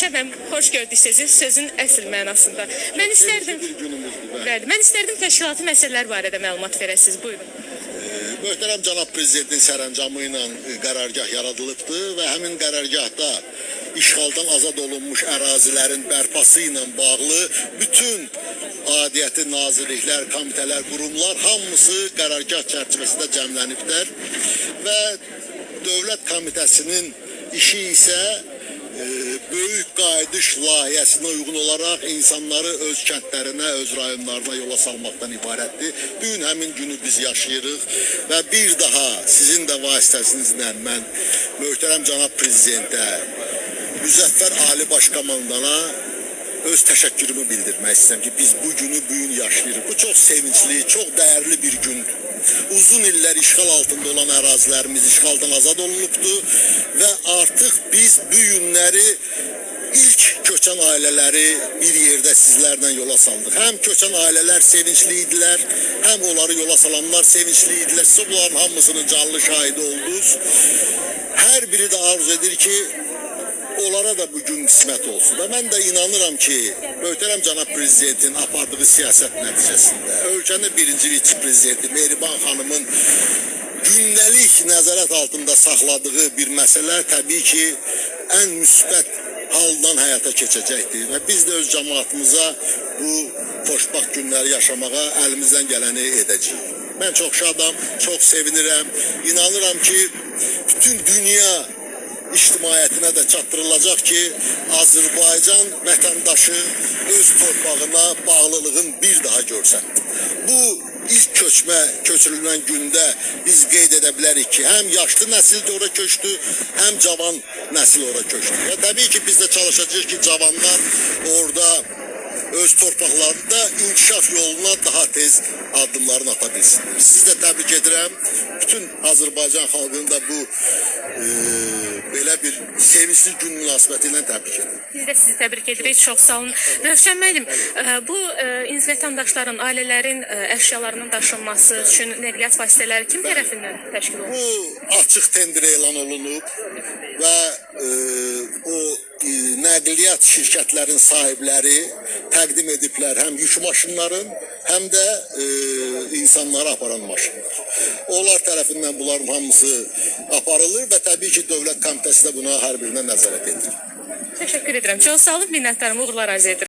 Müəllim, xoş gördük sizi sözün əsl mənasında. Mən istərdim bir günümüzdür. bəli. Mən istərdim təşkilati məsələlər barədə məlumat verəsiniz. Buyurun. Möhtərəm cənab prezidentin sərəncamı ilə e, qərargah yaradılıbdır və həmin qərargahda işğaldan azad olunmuş ərazilərin bərpası ilə bağlı bütün adiyyəti nazirliklər, komitələr, qurumlar hamısı qərargah çərçivəsində cəmləniblər və Dövlət Komitəsinin işi isə böyük qayıdış layihəsinə uyğun olaraq insanları öz kəndlərinə, öz rayonlarına yola salmaqdan ibarətdir. Bu gün həmin günü biz yaşayırıq və bir daha sizin də vasitəsinizlə mən möhtərəm cənab prezidentə, Müzəffər Ali Baş Komandana öz təşəkkürümü bildirmək istəyirəm ki, biz bu günü bu gün yaşayırıq. Bu çox sevincli, çox dəyərli bir gündür. Uzun illər işğal altında olan ərazilərimiz işğaldan azad olunubdu və artıq biz bu günləri ilk köçən ailələri bir yerdə sizlərlə yola saldıq. Həm köçən ailələr sevincli idilər, həm onları yola salanlar sevincli. Siz bunların hamısının canlı şahidi oldunuz. Hər biri də arzu edir ki, onlara da bugün qismət olsun. Və mən də inanıram ki, möhtərəm cənab prezidentin apardığı siyasət nəticəsində ölkənin birinci vitse prezidenti Mehriban xanımın gündəlik nəzarət altında saxladığı bir məsələ təbii ki, ən müsbət haldan həyata keçəcəkdir və biz də öz cəmaatımıza bu xoşbaxt günləri yaşamağa əlimizdən gələni edəcəyik. Mən çox şadam, çox sevinirəm. İnanıram ki, bütün dünya ictimaiyyətinə də çatdırılacaq ki, Azərbaycan vətəndaşı öz torpağına bağlılığın bir daha görsən. Bu ilk köçmə köçürülən gündə biz qeyd edə bilərik ki, həm yaşlı nəsil də ora köçdü, həm cavan nəsil ora köçdü. Və təbii ki, biz də çalışacağıq ki, cavanlar orada öz torpaqlarında inkişaf yoluna daha tez addımlarını ata bilsinlər. Siz də təbrik edirəm. Bütün Azərbaycan xalqını da bu bir sevincli gün münasibəti ilə təbrik edirəm. Biz də sizi təbrik edirik. Çox sağ olun. Rövşən müəllim, ə, bu ə, inz vətəndaşların, ailələrin ə, əşyalarının daşınması üçün nəqliyyat vasitələri kim tərəfindən təşkil olunur? Bu açıq tender elan olunub və e, o e, nəqliyyat şirkətlərin sahibləri təqdim ediblər həm yük maşınların, həm də e, insanları aparan maşınlar. Onlar tərəfindən bunların hamısı aparılır və təbii ki, Dövlət Komitəsi də buna hər birinə nəzarət edir. Təşəkkür edirəm. Çox sağ olun. Minnətdarım. Uğurlar arzu edirəm.